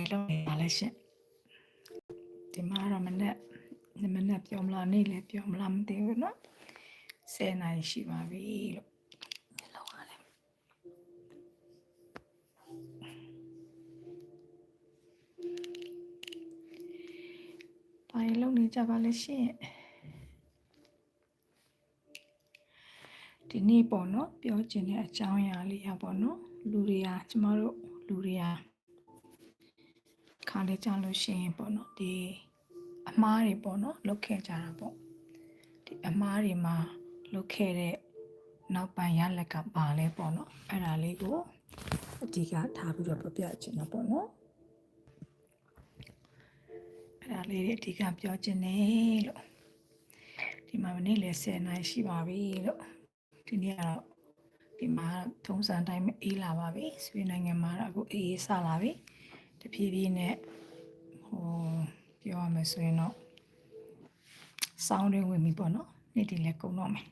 ရီလုပ်နေတာလဲရှင်ဒီမှာတော့မနေ့မနေ့ပြောမလားနေ့လည်းပြောမလားမသိဘူးเนาะ10နာရီရှိပါပြီလို့လောက်ရတယ်ဘာရီလုပ်နေကြပါလဲရှင်ဒီနေ့ပေါ့နော်ပြောချင်တဲ့အကြောင်းအရာလေးရပေါ့နော်လူတွေကကျမတို့လူတွေက ခါလေးကြလို့ရှိရင်ပေါ့နော်ဒီအမားတွေပေါ့နော်လုတ်ခဲ့ကြတာပေါ့ဒီအမားတွေမှာလုတ်ခဲ့တဲ့နောက်ပိုင်းရလက်ကပါလဲပေါ့နော်အဲ့ဒါလေးကိုအဓိကထားပြီးတော့ပြပြချင်တာပေါ့နော်အဲ့ဒါလေးတွေအဓိကပြောချင်တယ်လို့ဒီမှာမနေ့လေ10နိုင်ရှိပါပြီလို့ဒီနေ့ကတော့ဒီမှာထုံးစံတိုင်းအေးလာပါပြီဆွေနိုင်ငံမှာတော့အခုအေးစလာပြီ တဖြည်းဖြည်းနဲ့ဟိုပြောရမယ်ဆိုရင်တော့စောင်းတွေဝင်ပြီပေါ့နော်နေ့တည်းလည်းကုန်တော့မယ်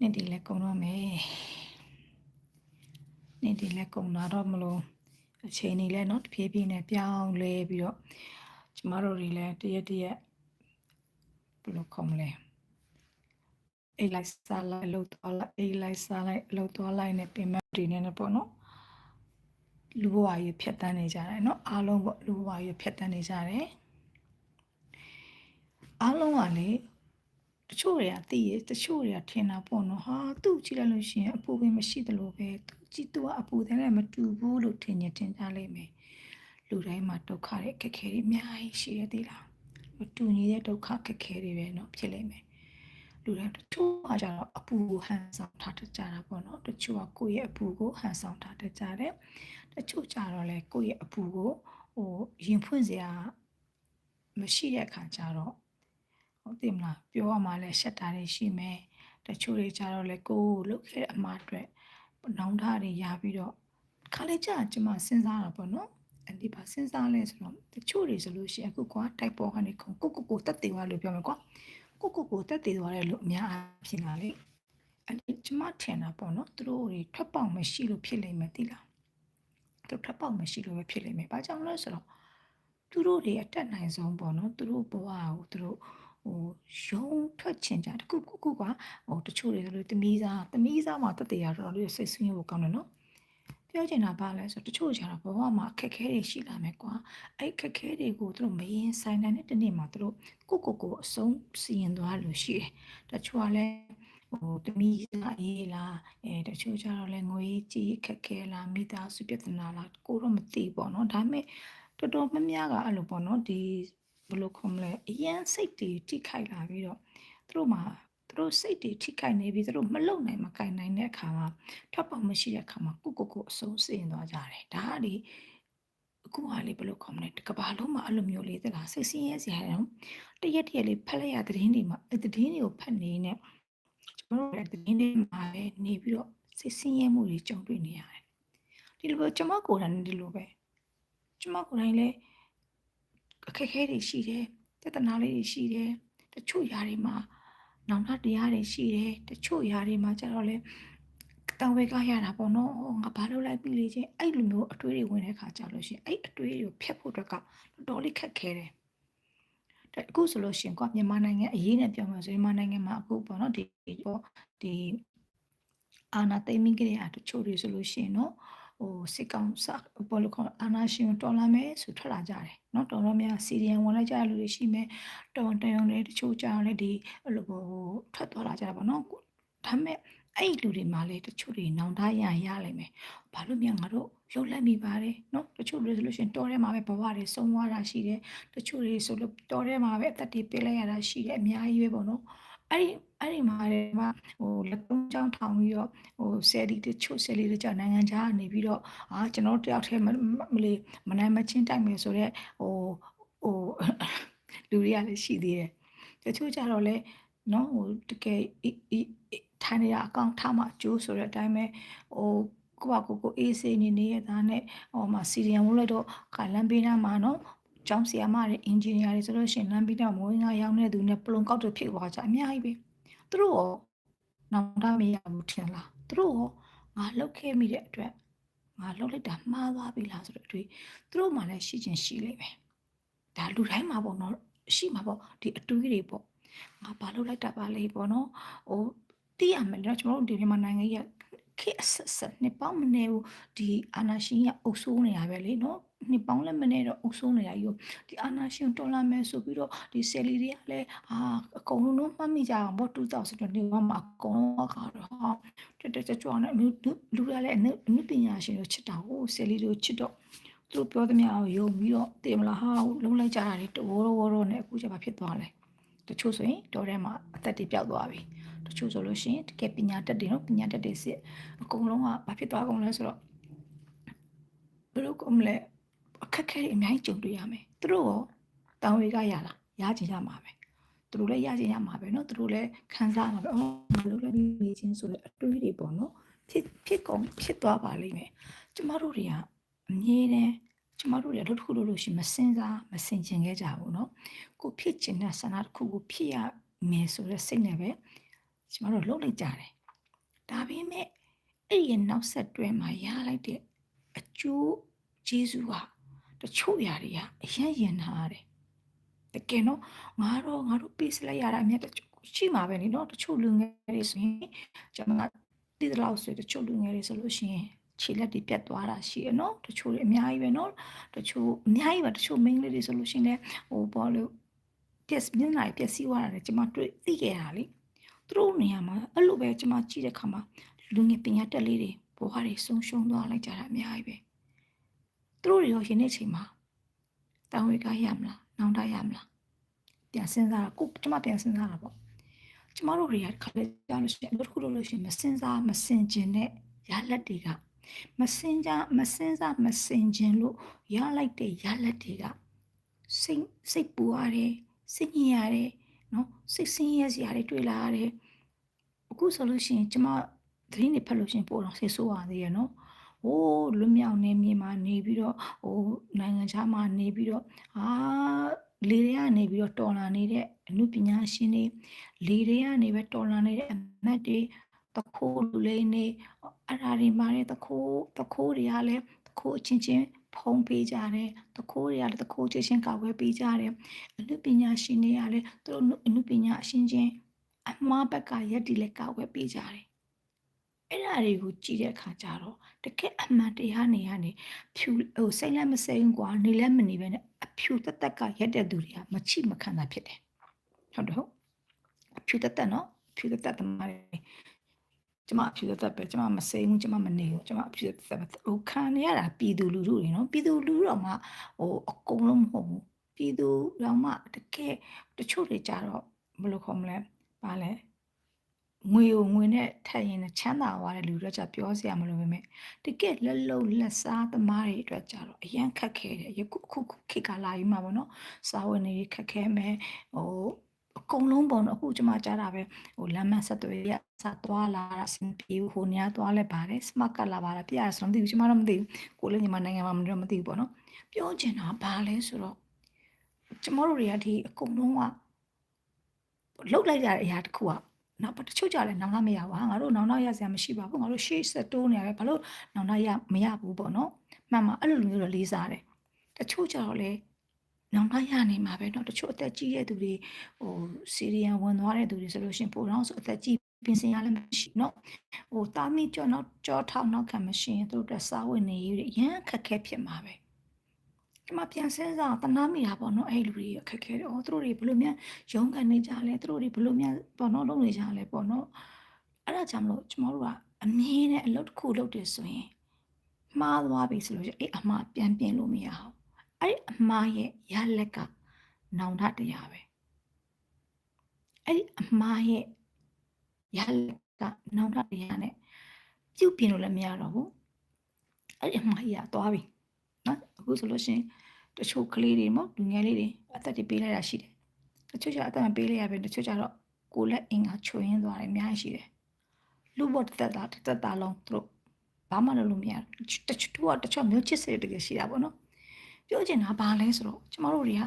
နေ့တည်းလည်းကုန်တော့မယ်နေ့တည်းလည်းကုန်လာတော့မလို့အချိန်တွေလည်းနော်တဖြည်းဖြည်းနဲ့ပြောင်းလဲပြီးတော့ကျမတို့တွေလည်းတရက်တရက်ဘယ်လိုခေါ်မလဲအိတ်လိုက်စားလိုက်အလုပ်သွားလိုက်အိတ်လိုက်စားလိုက်အလုပ်သွားလိုက်နဲ့ပင်မတွေနဲ့ပေါ့နော် လူဘဝကြီးဖြတ်တန်းနေကြတယ်เนาะအားလုံးပေါ့လူဘဝကြီးဖြတ်တန်းနေကြတယ်အားလုံးကလေတချို့တွေကသိရတချို့တွေကထင်တာပေါ့နော်ဟာသူ့ကြည့်လိုက်လို့ရှိရင်အပူပင်မရှိသလိုပဲသူကြည့်သူကအပူတဲ့နဲ့မတူဘူးလို့ထင်ရင်ထင်ကြလိမ့်မယ်လူတိုင်းမှာဒုက္ခတွေအခက်ခဲတွေအများကြီးရှိရသေးလားမတူညီတဲ့ဒုက္ခအခက်ခဲတွေပဲเนาะဖြစ်လိမ့်မယ်လူတိုင်းတချို့ကကြတော့အပူကိုဟန်ဆောင်ထားတတ်ကြတာပေါ့နော်တချို့ကကိုယ့်ရဲ့အပူကိုဟန်ဆောင်ထားတတ်ကြတယ်တ တ ချို့ကြတော့လေကိုယ့်ရဲ့အပူကိုဟိုရင်ဖွင့်စရာမရှိတဲ့အခါကျတော့ဟုတ်တယ်မလားပြောရမှာလဲရှက်တာတွေရှိမယ်တချို့တွေကြတော့လေကိုယ်လုတ်ခဲ့တဲ့အမှားအတွက်နောင်တတွေရပြီးတော့ခါလေးကြာကျမစဉ်းစားတာပေါ့နော်အဲ့ဒီပါစဉ်းစားလဲဆိုတော့တချို့တွေဆိုလို့ရှိရင်အခုကွာတိုက်ပေါ်ကနေခုကိုကိုကိုတက်တယ်ွားလို့ပြောမယ်ကွာကိုကိုကိုတက်တည်သွားတဲ့လူအများအားဖြင့်လာလေအဲ့ကျမထင်တာပေါ့နော်သူတို့တွေထွက်ပေါက်မရှိလို့ဖြစ်လိမ့်မယ်တိလား သူထွက်ပေါက်မရှိလို့ပဲဖြစ်လိမ့်မယ်ဘာကြောင့်လဲဆိုတော့သူတို့တွေအတက်နိုင်ဆုံးပေါ့နော်သူတို့ဘဝကိုသူတို့ဟိုရုံထွက်ချင်ကြတခုခုခုကဟိုတချို့တွေဆိုလို့တမီးစားတမီးစားမှာတက်တည်ရတော့လို့စိတ်ဆင်းရဲဖို့ကောင်းတယ်နော်ပြောချင်တာဘာလဲဆိုတချို့ကြတော့ဘဝမှာအခက်အခဲတွေရှိလာမယ်ကွာအဲ့အခက်အခဲတွေကိုသူတို့မရင်ဆိုင်နိုင်တဲ့တနေ့မှာသူတို့ကိုကိုကိုအဆုံးစီရင်သွားလို့ရှိတယ်တချို့ကလည်း ဟိုတမီးစားရေးလားအဲတချို့ကြတော့လည်းငွေကြီးခက်ခဲလားမိသားစုပြဿနာလားကိုတော့မသိပေါ့နော်ဒါပေမဲ့တော်တော်များများကအဲ့လိုပေါ့နော်ဒီဘယ်လိုခေါ်မလဲအရန်စိတ်တွေထိခိုက်လာပြီးတော့သူတို့မှာသူတို့စိတ်တွေထိခိုက်နေပြီးသူတို့မလုံနိုင်မကင်နိုင်တဲ့အခါမှာထွက်ပေါက်မရှိတဲ့အခါမှာကိုကိုကိုအဆုံးစင်သွားကြတယ်ဒါကလေအခုဟာလေးဘယ်လိုခေါ်မလဲကဘာလုံးမှာအဲ့လိုမျိုးလေးသလားစိတ်ဆင်းရဲစရာတော့တရက်တရက်လေးဖက်လိုက်ရသတင်းတွေမှာသတင်းတွေကိုဖတ်နေနဲ့ ကျွန်တော်တို့သတင်းတွေမှာပဲနေပြီးတော့စိတ်ဆင်းရဲမှုတွေကြုံတွေ့နေရတယ်ဒီလိုပဲကျွန်မကိုယ်တိုင်ဒီလိုပဲကျွန်မကိုယ်တိုင်လည်းအခက်အခဲတွေရှိတယ်ပြဿနာလေးတွေရှိတယ်တချို့ຢာတွေမှာနောင်တတရားတွေရှိတယ်တချို့ຢာတွေမှာကျတော့လေတံဝေကရတာပေါ့နော်ငါဘာလို့လိုက်ပြီလေချင်းအဲ့လိုမျိုးအတွေးတွေဝင်တဲ့ခါကြလို့ရှိရင်အဲ့အတွေးတွေကိုဖျက်ဖို့အတွက်ကတော်တော်လေးခက်ခဲတယ်တဲ့ အခုဆိုလို့ရှိရင်ကွာမြန်မာနိုင်ငံအရေးနဲ့ပြောမှဆိုမြန်မာနိုင်ငံမှာအခုပေါ့နော်ဒီပေါ့ဒီအာနာသိမ့်မိကြတဲ့အတချို့တွေဆိုလို့ရှိရင်နော်ဟိုစစ်ကောင်စာဘောလို့ခေါ်အာနာရှင်တော်လာမယ်ဆိုထွက်လာကြတယ်เนาะတော်တော်များစီရီယန်ဝင်လိုက်ကြရလူတွေရှိမယ်တော်တရုံတွေတချို့ကြာလည်းဒီအဲ့လိုဟိုထွက်သွားလာကြတာပေါ့เนาะဒါပေမဲ့ အဲ့ဒီလူတွေမှာလည်းတချို့တွေနောင်တရရလိမ့်မယ်။ဘာလို့မြငါတို့လှုပ်လှက်မိပါတယ်နော်။တချို့တွေဆိုလို့ရှိရင်တော်ထဲမှာပဲဘဝတွေဆုံးသွားတာရှိတယ်။တချို့တွေဆိုလို့တော်ထဲမှာပဲအသက်တွေပေးလိုက်ရတာရှိတယ်အများကြီးပဲပေါ့နော်။အဲ့ဒီအဲ့ဒီမှာလည်းဟိုလက်ကုံးချောင်းထောင်ပြီးတော့ဟိုဆယ်လီတချို့ဆယ်လီတချို့နိုင်ငံခြားကနေပြီးတော့အာကျွန်တော်တယောက်တည်းမလေးမနိုင်မချင်းတိုက်မယ်ဆိုတော့ဟိုဟိုလူတွေကလည်းရှိသေးတယ်။တချို့ကြတော့လေနော်ဟိုတကယ် ထိုင်နေရအကောင့်ထားမှကျိုးဆိုတဲ့အတိုင်းပဲဟိုကိုကကိုကိုအေးစေးနေနေရတာနဲ့ဟိုမှာစီရီယံဝင်လိုက်တော့ခါလန်ပေးနာမှာနော်ကျောင်းဆရာမတွေအင်ဂျင်နီယာတွေဆိုလို့ရှိရင်လမ်းပြီးတော့မိုးငါရောင်းတဲ့သူနဲ့ပလုံကောက်တွေဖြစ်သွားကြအများကြီးပဲသူတို့ရောနောင်တမရဘူးထင်လားသူတို့ရောငါလောက်ခဲ့မိတဲ့အတွက်ငါလှုပ်လိုက်တာမှားသွားပြီလားဆိုတော့အတွေ့သူတို့မှလည်းရှိချင်းရှိလိမ့်မယ်ဒါလူတိုင်းမှာပေါ့နော်ရှိမှာပေါ့ဒီအတွေးတွေပေါ့ငါဘာလှုပ်လိုက်တာပါလေပေါ့နော်ဟို သိရမယ်နော်ကျွန်တော်တို့ဒီမြန်မာနိုင်ငံကြီးခေတ်ဆက်ဆက်နှစ်ပေါင်းမနေဘူးဒီအာနာရှင်ကအုပ်စိုးနေတာပဲလေနော်နှစ်ပေါင်းလည်းမနေတော့အုပ်စိုးနေတာယူဒီအာနာရှင်တော်လာမယ်ဆိုပြီးတော့ဒီဆယ်လီတွေကလည်းဟာအကုန်လုံးတော့မှတ်မိကြအောင်ပေါ့2021မှာအကုန်လုံးကတော့ဟာတက်တက်ကြွကြွနဲ့လူလူရလည်းအနုပညာရှင်တို့ချစ်တာဟိုဆယ်လီတို့ချစ်တော့သူတို့ပြောသမျှကိုယုံပြီးတော့တင်မလားဟာလုံးလိုက်ကြတာတွေတဝရောဝရောနဲ့အခုကျမှဖြစ်သွားတယ် တချို့ဆိုရင်တော်ထဲမှာအသက်တွေပျောက်သွားပြီတချို့ဆိုလို့ရှိရင်တကယ်ပညာတတ်တယ်နော်ပညာတတ်တယ်စစ်အကုန်လုံးကဘာဖြစ်သွားကုန်လဲဆိုတော့ဘယ်လိုကောမလဲအခက်ခဲတွေအများကြီးကြုံတွေ့ရမယ်သူတို့ရောတောင်းဝေကရလားရချင်ရမှာပဲသူတို့လည်းရချင်ရမှာပဲเนาะသူတို့လည်းခံစားမှာပဲအော်မလို့လည်းနေချင်းဆိုတဲ့အတွေးတွေပေါ့เนาะဖြစ်ဖြစ်ကုန်ဖြစ်သွားပါလိမ့်မယ်ကျမတို့တွေကအမြဲတမ်း ကျမတို့တွေလို့တစ်ခုလို့လို့ရှိမစင်စားမစင်ကျင်ခဲ့ကြဘူးเนาะကိုဖြစ်ချင်တဲ့ဆန္ဒတစ်ခုကိုဖြစ်ရမယ်ဆိုတဲ့စိတ်နဲ့ပဲကျမတို့လှုပ်လိုက်ကြတယ်ဒါပေမဲ့အဲ့ဒီနောက်ဆက်တွဲမှာရလိုက်တဲ့အကျိုးကျေးဇူးဟာတချို့ຢာတွေကအရင်ရင်နာရတယ်တကယ်တော့ငါတော့ငါတို့ပေးစလိုက်ရတာအမြတ်ရှိမှာပဲနိနော်တချို့လူငယ်တွေဆိုရင်ကျွန်တော်တည်တော့ဆိုတချို့လူငယ်တွေဆိုလို့ရှိရင် ခြေလက်တွေပြတ်သွားတာရှိရနော်တချို့တွေအများကြီးပဲနော်တချို့အများကြီးပဲတချို့ main လေးတွေဆိုလို့ရှိရင်လည်းဟိုဘောလို့ပြက်မျက်နှာပြက်စီးသွားတာလေကျွန်မတွေ့သိခဲ့တာလေသူတို့နေရာမှာအဲ့လိုပဲကျွန်မကြည့်တဲ့ခါမှာလူငယ်ပညာတက်လေးတွေဘဝတွေဆုံးရှုံးသွားလိုက်ကြတာအများကြီးပဲသူတို့တွေရောယနေ့ချိန်မှာတောင်းဝေကရမလားနောင်တရမလားပြန်စဉ်းစားကိုကျွန်မပြန်စဉ်းစားတာပေါ့ကျမတို့တွေကခါလေးကြားလို့ရှိရင်ဘယ်တစ်ခုလို့လို့ရှိရင်မစဉ်းစားမစင်ကျင်တဲ့ရလက်တွေက မစင်ကြမစင်စားမစင်ကျင်လို့ရလိုက်တဲ့ရလက်တွေကစိတ်စိတ်ပူရတယ်စိတ်ညစ်ရတယ်နော်စိတ်ဆင်းရဲစရာတွေတွေ့လာရတယ်အခုဆိုလို့ရှိရင်ကျမသတင်းတွေဖတ်လို့ရှိရင်ပို့တော့စိတ်ဆိုးရသေးရဲ့နော်ဟိုးလွမြောက်နေမြေမှာနေပြီးတော့ဟိုနိုင်ငံခြားမှာနေပြီးတော့အာလေတွေကနေပြီးတော့တော်လာနေတဲ့အမှုပညာရှင်တွေလေတွေကနေပဲတော်လာနေတဲ့အမတ်တွေတခိုးလူလေးနေ အဲ့ဒါတွေမှာလည်းတခိုးတခိုးတွေကလည်းတခိုးအချင်းချင်းဖုံးပေးကြတယ်တခိုးတွေကလည်းတခိုးချင်းချင်းကာကွယ်ပေးကြတယ်အမှုပညာရှင်တွေကလည်းသူတို့အမှုပညာအရှင်ချင်းအမှားဘက်ကရက်ဒီလည်းကာကွယ်ပေးကြတယ်အဲ့ဒါတွေကိုကြည့်တဲ့အခါကျတော့တကယ်အမှန်တရားနေရနေဖြူဟိုစိတ်လည်းမစိမ့်ကွာနေလည်းမနေပဲနဲ့အဖြူတက်တက်ကရက်တဲ့သူတွေကမချိမခံတာဖြစ်တယ်ဟုတ်တယ်ဟုတ်အဖြူတက်တက်နော်အဖြူတက်တက်တမားတွေ ကျမအဖြူတက်တက်ပဲကျမမစိမ့်ဘူးကျမမနေဘူးကျမအဖြူတက်တက်ပဲဟိုခံရတာပြည်သူလူထုတွေနော်ပြည်သူလူထုတော့မှဟိုအကုန်လုံးမဟုတ်ဘူးပြည်သူတော့မှတကယ်တချို့တွေကြတော့ဘယ်လိုခေါ်မလဲပါလဲငွေကိုငွေနဲ့ထပ်ရင်ချမ်းသာသွားတဲ့လူတွေကြပြောစရာမလိုပဲမဲ့တကယ်လက်လုံးလက်စားသမားတွေအတွက်ကြတော့အရန်ခက်ခဲတယ်ယခုခုခေတ်ကလာပြီးမှာပေါ့နော်စာဝင်နေခက်ခဲမယ်ဟို အကုန်လုံးပေါ့နော်အခုကျမကြားတာပဲဟိုလမ်းမဆက်သွယ်ရစသွားလာတာစင်ပြေဟိုနေရာသွားလဲပါတယ် smart ကလာပါလားပြရဆိုတော့မသိဘူးကျမတော့မသိဘူးကိုလည်းညီမနိုင်ငံမှာမတော့မသိဘူးပေါ့နော်ပြောချင်တာဘာလဲဆိုတော့ကျမတို့တွေကဒီအကုန်လုံးကလှုပ်လိုက်ရတဲ့အရာတစ်ခုကနောက်တချို့ကြလဲနောင်လာမရဘူးဟာငါတို့နောင်လာရစရာမရှိပါဘူးငါတို့ရှေ့ဆက်တိုးနေရတယ်ဘာလို့နောင်လာရမရဘူးပေါ့နော်မှန်မှာအဲ့လိုမျိုးတော့လေးစားတယ်တချို့ကြတော့လေ နောင်လာရနေမှာပဲเนาะတချို့အသက်ကြီးတဲ့သူတွေဟိုစီရီယံဝင်သွားတဲ့သူတွေဆိုလို့ရှင်ပိုတော့ဆိုအသက်ကြီးပြင်ဆင်ရလည်းမရှိเนาะဟိုတာမီကြောနောက်ကြောထောက်နောက်ခံမရှိရင်သူတို့စားဝင်နေရရန်ခက်ခဲဖြစ်မှာပဲဒီမှာပြန်စင်းစားတနာမိတာပေါ့နော်အဲ့လူတွေအခက်ခဲတယ်။အော်သူတို့တွေဘလို့များရုန်းကန်နေကြလဲသူတို့တွေဘလို့များပေါ့နော်လုပ်နေကြလဲပေါ့နော်။အဲ့ဒါကြောင့်မလို့ကျမတို့ကအမြင်နဲ့အလုပ်တစ်ခုလုပ်တယ်ဆိုရင်မှားသွားပြီဆိုလို့အဲ့အမှားပြန်ပြင်လို့မရအောင်။ အဲ့အမှားရဲ့ရလက်ကနောင်တတရားပဲ။အဲ့ဒီအမှားရဲ့ရလက်ကနောင်တတရားနဲ့ပြုတ်ပြင်လို့လည်းမရတော့ဘူး။အဲ့ဒီအမှားကြီးကသွားပြီ။နော်အခုဆိုလို့ရှိရင်တချို့ကလေးတွေမဟုတ်လူငယ်လေးတွေအသက်တွေပေးလိုက်တာရှိတယ်တချို့ကျအသက်မပေးလိုက်ရပဲတချို့ကျတော့ကိုလက်အင်္ဂါချွေရင်းသွားတယ်အများကြီးရှိတယ်လူဘတ်တက်တာတက်တာလုံးသူတို့ဘာမှလုပ်လို့မရတချို့ကတချို့မျိုးချစ်စေတကယ်ရှိတာပေါ့နော် ပြောချင်တာဘာလဲဆိုတော့ကျမတို့တွေက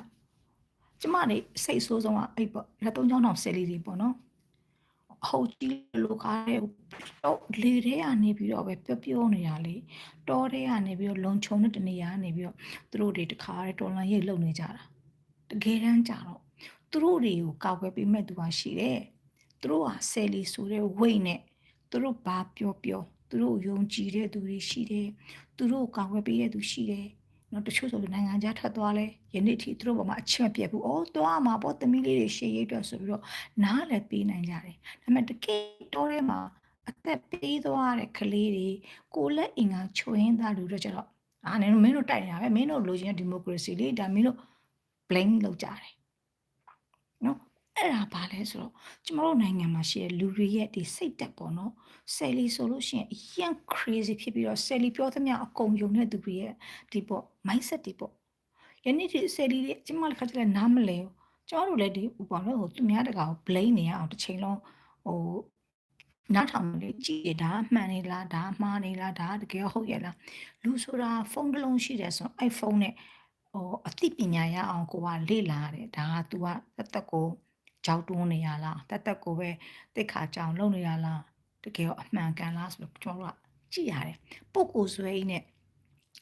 ကျမနေစိတ်ဆိုးဆုံးကအဲ့ပေါ့လက်သုံးချောင်းအောင်ဆယ်လေးတွေပေါ့နော်အဟုတ်ကြီးလို့ကားတဲ့တော့လေထဲကနေပြီးတော့ပဲပျော့ပျော့နေတာလေတောထဲကနေပြီးတော့လုံချုံတဲ့တနေရာကနေပြီးတော့သူတို့တွေတခါတဲ့တော်လန်ရိတ်လုံနေကြတာတကယ်တမ်းကြတော့သူတို့တွေကိုကောက်ွယ်ပေးမဲ့သူကရှိတယ်သူတို့ဟာဆယ်လီဆိုတဲ့ဝိတ်နဲ့သူတို့ဘာပြောပြောသူတို့ယုံကြည်တဲ့သူတွေရှိတယ်သူတို့ကောက်ွယ်ပေးတဲ့သူရှိတယ် နော်တချို့ဆိုလို့နိုင်ငံခြားထွက်သွားလဲယနေ့ထိသူတို့ပေါ်မှာအချက်မပြတ်ဘူး။အော်သွားမှာပေါ့သမီးလေးတွေရှေ့ရိတ်အတွက်ဆိုပြီးတော့နားလည်းပေးနိုင်ကြတယ်။ဒါပေမဲ့တကယ်တော့ထဲမှာအသက်ပေးသွားတဲ့ကလေးတွေကိုလက်အင်္ဂါချွင်းသားလူတို့ကျတော့အာနင်တို့မင်းတို့တိုက်နေတာပဲမင်းတို့လိုချင်တဲ့ဒီမိုကရေစီလေးဒါမင်းတို့ blame လုပ်ကြတယ်။နော် အဲ့ဒါဘာလဲဆိုတော့ကျမတို့နိုင်ငံမှာရှိတဲ့လူတွေရဲ့ဒီစိတ်တက်ပေါ့နော်ဆယ်လီဆိုလို့ရှိရင်အရင် crazy ဖြစ်ပြီးတော့ဆယ်လီပြောသမျှအကုန်ယုံတဲ့သူတွေရဲ့ဒီပေါ့ mindset တွေပေါ့ယနေ့ဒီဆယ်လီတွေကျမလည်းခါကျလဲနားမလဲဘူးကျမတို့လည်းဒီဥပမာလို့ဟိုသူများတကာကို blame နေရအောင်တစ်ချိန်လုံးဟိုနားထောင်နေကြည့်ရဒါမှန်နေလားဒါမှားနေလားဒါတကယ်ဟုတ်ရဲ့လားလူဆိုတာဖုန်းတစ်လုံးရှိတယ်ဆိုတော့အဲ့ဖုန်းနဲ့ဟိုအသိပညာရအောင်ကိုကလေ့လာရတယ်ဒါက तू ကတက်တက်ကို ကြောက်တွန်းနေရလားတက်တက်ကိုပဲတိတ်ခါကြောင်လုပ်နေရလားတကယ်ရောအမှန်ကန်လားဆိုတော့ကျွန်တော်တို့ကကြည့်ရတယ်ပုတ်ကိုဆွဲကြီးနဲ့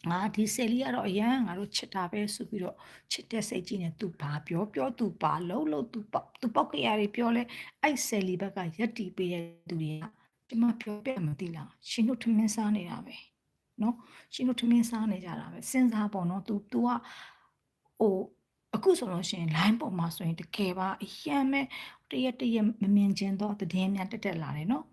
ငါဒီဆယ်လီကတော့အရန်ငါတို့ချစ်တာပဲဆိုပြီးတော့ချစ်တဲ့စိတ်ကြီးနဲ့သူဘာပြောပြောသူဘာလုံးလုံးသူပေါက်သူပေါက်ကြရတယ်ပြောလဲအဲ့ဆယ်လီဘက်ကရက်တီပေးတဲ့သူတွေကဒီမှာပြောပြမသိလားရှင်တို့ထမင်းစားနေတာပဲနော်ရှင်တို့ထမင်းစားနေကြတာပဲစဉ်းစားပေါ့နော် तू तू ကဟို အခုဆိုတော့ရှင် line ပေါ်မှာဆိုရင်တကယ်ပါအယံမဲ့တရက်တရက်မမြင်ခြင်းတော့တည်င်းများတက်တက်လာတယ်နော်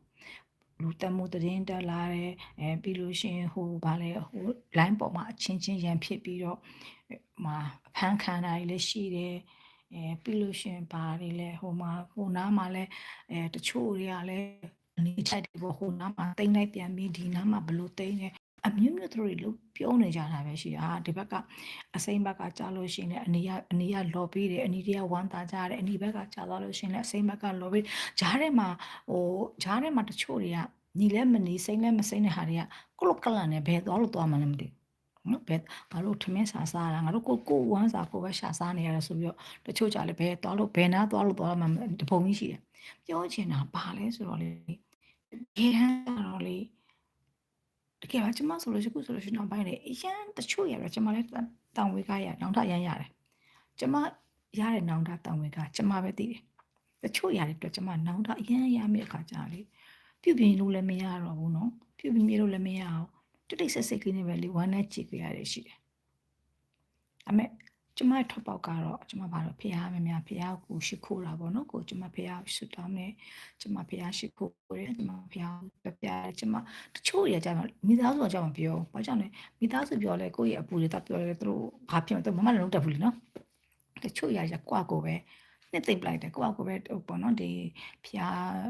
လူတက်မှုတည်င်းတက်လာတယ်အဲပြီးလို့ရှင်ဟိုဗာလဲဟို line ပေါ်မှာအချင်းချင်းရန်ဖြစ်ပြီးတော့မာအဖမ်းခံတာတွေလည်းရှိတယ်အဲပြီးလို့ရှင်ဗာတွေလည်းဟိုမှာဟိုနားမှာလည်းအဲတချို့တွေကလည်းနေထိုက်တယ်ပေါ့ဟိုနားမှာတိမ့်လိုက်ပြန်ပြီးဒီနားမှာဘလို့တိမ့်နေ အမျိုးမျိုးသူတွေလို့ပြောနေကြတာပဲရှိတာဒီဘက်ကအစိမ့်ဘက်ကကြားလို့ရှိရင်လည်းအနီကအနီကလော်ပြီးတယ်အနီတွေကဝမ်းသာကြတယ်အနီဘက်ကကြားသွားလို့ရှိရင်လည်းအစိမ့်ဘက်ကလော်ပြီးဂျားထဲမှာဟိုဂျားထဲမှာတချို့တွေကညီလဲမညီစိမ့်လဲမစိမ့်တဲ့ဟာတွေကကလုတ်ကလန်နဲ့ဘယ်သွားလို့သွားမှလည်းမသိဘူးနော်ဘယ်ငါတို့ထမင်းစာစားတာငါတို့ကိုကိုဝမ်းစာကိုပဲရှာစားနေရတယ်ဆိုပြီးတော့တချို့ကြလည်းဘယ်သွားလို့ဘယ်နာသွားလို့သွားမှတပုံကြီးရှိတယ်ပြောချင်တာဘာလဲဆိုတော့လေဒီဟန်တော့လေ တကယ်ပါကျမဆိုလို့ရှိခုဆိုလို့ရှိရင်နောက်ပိုင်းလေအရန်တချို့ရတော့ကျမလည်းတောင်ဝေကရနောင်ထရမ်းရတယ်ကျမရတဲ့နောင်ထတောင်ဝေကကျမပဲသိတယ်တချို့ရတဲ့အတွက်ကျမနောင်ထအရန်ရမယ့်အခါကြာလေပြုတ်ပြင်းလို့လည်းမရတော့ဘူးနော်ပြုတ်ပြင်းလို့လည်းမရအောင်တိတ်တိတ်ဆိတ်ဆိတ်ကလေးနဲ့ပဲလေဝမ်းနဲ့ကြည့်ကြရတယ်ရှိတယ်အမေ ကျမထောက်ပေါက်ကတော့ကျမဘာလို့ဖះမများဖះကိုရှိခိုးတာပေါ့နော်ကိုကျမဖះဆွတောင်းနေကျမဖះရှိခိုးတယ်ကျမဖះပြပြကျမတချို့ရကြမှာမိသားစုကကြောက်မပြောဘာကြောင့်လဲမိသားစုပြောလဲကိုယ့်ရဲ့အပူတွေတပြောလဲသူတို့ဘာဖြစ်လဲမမလည်းလုံးတက်ဘူးလीနော်တချို့ရကြကွာကိုပဲ နှစ်သိမ့်ပလိုက်တယ်ကိုယ့်အကိုပဲပေါ့နော်ဒီဖះ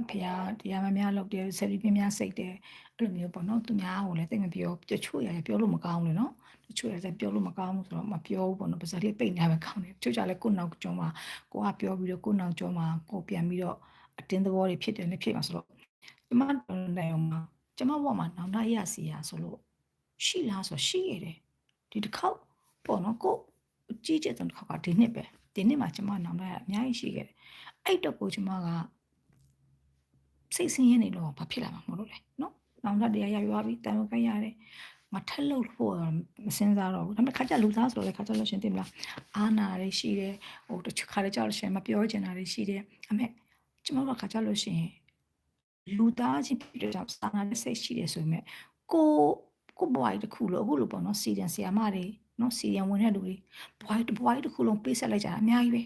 ဖះတရားမများလုပ်တယ်ဆက်ပြီးပြင်းများစိတ်တယ်အဲ့လိုမျိုးပေါ့နော်သူများကိုလည်းသိမပြောတချို့ရကြပြောလို့မကောင်းဘူးလေနော်တချို့လည်းပြောလို့မကောင်းဘူးဆိုတော့မပြောဘူးပေါ့နော်ပါဇက်လေးပိတ်နေပဲကောင်းတယ်တချို့ကြလည်းကိုနောက်ကျော်မှာကိုကပြောပြီးတော့ကိုနောက်ကျော်မှာကိုပြန်ပြီးတော့အတင်းသဘောတွေဖြစ်တယ်လည်းဖြစ်မှာဆိုတော့ကျမလည်းအောင်မှာကျမဘဝမှာနောင်တရစီရဆိုလို့ရှိလားဆိုရှိရတယ်ဒီတစ်ခေါက်ပေါ့နော်ကိုကြီးကျယ်တဲ့တစ်ခေါက်ကဒီနှစ်ပဲ ဒီနှစ်မှာကျမနောင်တရအများကြီးရှိခဲ့တယ်အဲ့တော့ကိုကျမကစိတ်ဆင်းရဲနေလို့ဘာဖြစ်လာမှာမဟုတ်လို့လေနော်နောင်တတရားရရွာပြီးတန်ခိုင်းရတယ်မထက်လို့ဖို့မစင်စားတော့ဘူးဒါပေမဲ့ခါကြလူသားဆိုတော့လေခါကြလို့ရှင်တင်မလားအာနာတွေရှိတယ်ဟိုတချို့ခါကြလို့ရှင်မပြောချင်တာတွေရှိတယ်အမေကျမတို့ခါကြလို့ရှင်လူသားချင်းပြတဲ့ကြောင့်စာနာတဲ့စိတ်ရှိတယ်ဆိုပေမဲ့ကိုကိုဘွားကြီးတစ်ခုလို့အခုလို့ပေါ့နော်စီဒန်ဆီယာမတွေ နော်စီဒန်ဝင်တဲ့လူတွေဘွားကြီးဘွားကြီးတစ်ခုလုံးပေးဆက်လိုက်ကြတာအများကြီးပဲ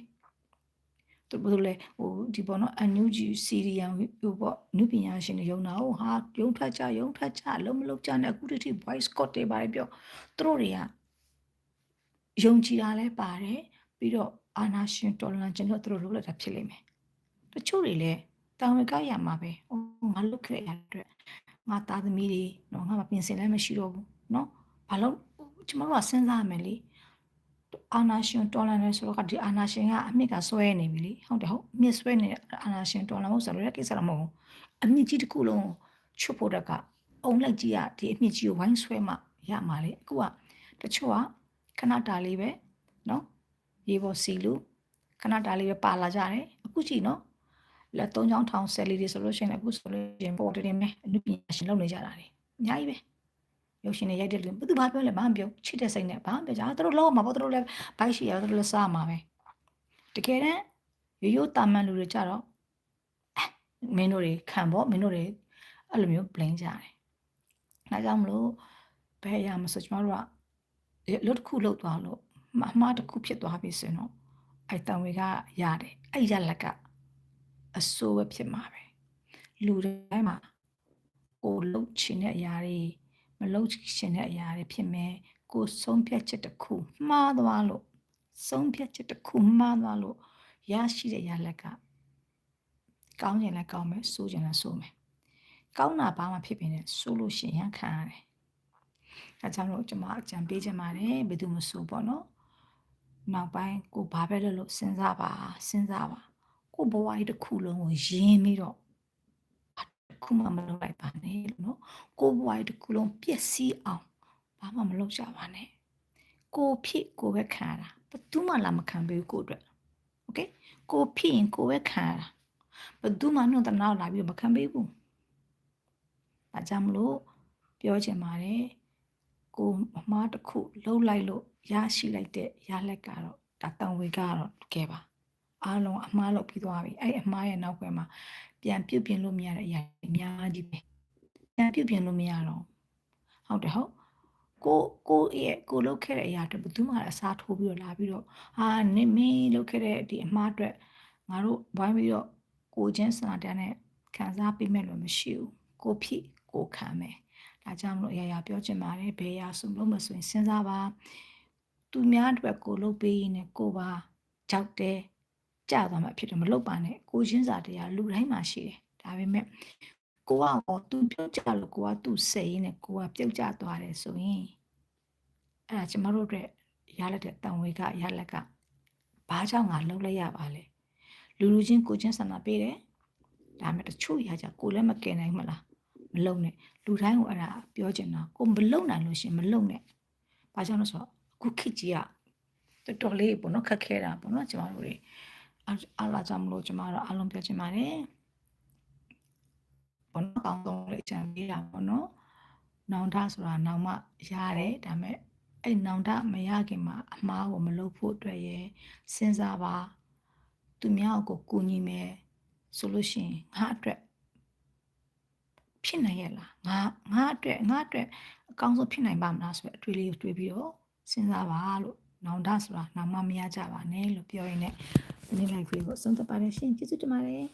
သူဘယ်လိုလဲဟိုဒီပေါ့နော်အန်နူဂျီစီရီယန်ဟိုပေါ့နုပညာရှင်တွေယုံတာဟိုဟာယုံထကြယုံထကြလုံးမလုံးကြနဲ့အခုတည်း voice code တွေပါတယ်ပြောသူတို့တွေကယုံကြည်တာလဲပါတယ်ပြီးတော့အာနာရှင်တော်လန်ကျင်တို့သူတို့လုပ်လိုက်တာဖြစ်လိမ့်မယ်တချို့တွေလည်းတောင်ဝကရမှာပဲဟိုငါလုတ်ခဲ့ရတဲ့အတွက်ငါသားသမီးတွေနော်ငါမပြင်ဆင်လည်းမရှိတော့ဘူးနော်ဘာလို့ ကျမတို့ကစဉ်းစားရမယ်လေအာနာရှင်တော်လန်လဲဆိုတော့ဒီအာနာရှင်ကအမြစ်ကဆွဲနေပြီလေဟုတ်တယ်ဟုတ်မြစ်ဆွဲနေအာနာရှင်တော်လန်မို့ဆိုတော့လည်းကိစ္စတော့မဟုတ်ဘူးအမြစ်ကြီးတစ်ခုလုံးချွတ်ဖို့တကအုံလိုက်ကြီးကဒီအမြစ်ကြီးကိုဝိုင်းဆွဲမှရမှာလေအခုကတချို့ကခဏတာလေးပဲနော်ရေပေါ်စီလူခဏတာလေးပဲပါလာကြတယ်အခုကြည့်နော်လက်သုံးချောင်းထောင်ဆယ်လီတွေဆိုလို့ရှိရင်လည်းအခုဆိုလို့ရှိရင်ပေါ်တင်မယ်အနုပညာရှင်လုပ်နေကြတာတွေအများကြီးပဲ ရုပ်ရှင်တွေရိုက်တဲ့လူဘယ်သူဘာပြောလဲဘာမှမပြောချစ်တဲ့စိတ်နဲ့ဘာမှမပြောကြသူတို့လောက်မှာပေါ့သူတို့လည်းဘိုက်ရှိရသူတို့လည်းစားမှာပဲတကယ်တမ်းရိုးရိုးတာမန်လူတွေကြတော့မင်းတို့တွေခံပေါ့မင်းတို့တွေအဲ့လိုမျိုး blame ကြတယ်။ဒါကြောင့်မလို့ဘယ်အရာမဆိုကျမတို့ကလွတ်တစ်ခုလောက်သွားလို့အမှားတစ်ခုဖြစ်သွားပြီဆိုရင်တော့အဲ့တံဝေကရတယ်အဲ့ရလက်ကအဆိုးပဲဖြစ်မှာပဲလူတိုင်းမှာကိုလှုပ်ချင်တဲ့အရာတွေ မလှုပ်ချင်တဲ့အရာတွေဖြစ်မယ်ကိုဆုံးဖြတ်ချက်တစ်ခုမှားသွားလို့ဆုံးဖြတ်ချက်တစ်ခုမှားသွားလို့ရရှိတဲ့ရလက်ကကောင်းကျင်လည်းကောင်းမယ်ဆိုးကျင်လည်းဆိုးမယ်ကောင်းတာဘာမှဖြစ်ပင်နဲ့ဆိုးလို့ရှိရင်ခံရတယ်အဲကြောင့်လို့ကျွန်မအကြံပေးချင်ပါတယ်ဘယ်သူမဆိုပေါ့နော်နောက်ပိုင်းကိုဘာပဲလုပ်လို့စဉ်းစားပါစဉ်းစားပါကိုဘဝကြီးတစ်ခုလုံးကိုရင်းပြီးတော့တစ် ခုမှမလုပ်လိုက်ပါနဲ့လို့နော်ကိုဘဝကြီးတစ်ခုလုံးပျက်စီးအောင်ဘာမှမလုပ်ကြပါနဲ့ကိုဖြစ်ကိုပဲခံရတာဘယ်သူမှလာမခံပေးဘူးကိုအတွက်โอเคကိုဖြစ်ရင်ကိုပဲခံရတာဘယ်သူမှနှုတ်တနာလာပြီးမခံပေးဘူးဒါကြောင့်မလို့ပြောချင်ပါတယ်ကိုအမားတစ်ခုလှုပ်လိုက်လို့ရရှိလိုက်တဲ့ရလက်ကတော့ဒါတန်ဝေကတော့တကယ်ပါ အားလုံးအမားလုပ်ပြီးသွားပြီအဲ့အမားရဲ့နောက်ွယ်မှာပြန်ပြုတ်ပြင်လို့မရတဲ့အရာအများကြီးပဲပြန်ပြုတ်ပြင်လို့မရတော့ဟုတ်တယ်ဟုတ်ကိုကိုရဲ့ကိုလုပ်ခဲ့တဲ့အရာတွေဘယ်သူမှအစားထိုးပြီးတော့လာပြီးတော့ဟာနေမင်းလုပ်ခဲ့တဲ့ဒီအမှားအတွက်ငါတို့ဝိုင်းပြီးတော့ကိုချင်းစနာတန်းနဲ့ခံစားပေးမဲ့လို့မရှိဘူးကိုဖြစ်ကိုခံမယ်ဒါကြောင့်မလို့အရာရာပြောချင်ပါတယ်ဘယ်ရာဆိုလို့မဆိုရင်စဉ်းစားပါသူများအတွက်ကိုလုပ်ပေးရင်ကိုပါကြောက်တယ် ကြာသွားမှဖြစ်တယ်မလုပ်ပါနဲ့ကိုချင်းစာတရားလူတိုင်းမှာရှိတယ်ဒါပေမဲ့ကိုကတော့သူပြုတ်ကြလို့ကိုကသူ့စိတ်ရင်းနဲ့ကိုကပြုတ်ကြသွားတယ်ဆိုရင်အဲ့ဒါကျမတို့အတွက်ရလက်တဲ့တန်ဝေကရလက်ကဘာကြောင့်ငါလှုပ်လိုက်ရပါလဲလူလူချင်းကိုချင်းဆန္ဒပေးတယ်ဒါပေမဲ့တချို့ရကြကိုလည်းမကင်နိုင်မလားမလုံနဲ့လူတိုင်းကိုအဲ့ဒါပြောချင်တာကိုမလုံနိုင်လို့ရှင်မလုံနဲ့ဘာကြောင့်လဲဆိုတော့အခုခေတ်ကြီးကတော်တော်လေးပေါ့နော်ခက်ခဲတာပေါ့နော်ကျမတို့တွေ အားလာကြမလို့ကျမတို့အားလုံးပြောချင်ပါတယ်ဘောနော်ကောင်းဆုံးလေးချန်ပေးတာပေါ့နော်နောင်တဆိုတာနောင်မှရတယ်ဒါပေမဲ့အဲ့နောင်တမရခင်မှာအမားကိုမလုပ်ဖို့အတွက်ရယ်စဉ်းစားပါသူများကိုကူညီမယ်ဆိုလို့ရှိရင်ငါအတွက်ဖြစ်နိုင်ရဲ့လားငါငါအတွက်ငါအတွက်အကောင်းဆုံးဖြစ်နိုင်ပါမလားဆိုတဲ့အတွေ့လေးကိုတွေးပြီးတော့စဉ်းစားပါလို့နောင်တဆိုတာနောင်မှမရကြပါနဲ့လို့ပြောရင်းနဲ့ နေ့လိုက်ခွေးကိုဆုံးသပါတယ်ရှင်ကျေးဇူးတင်ပါတယ်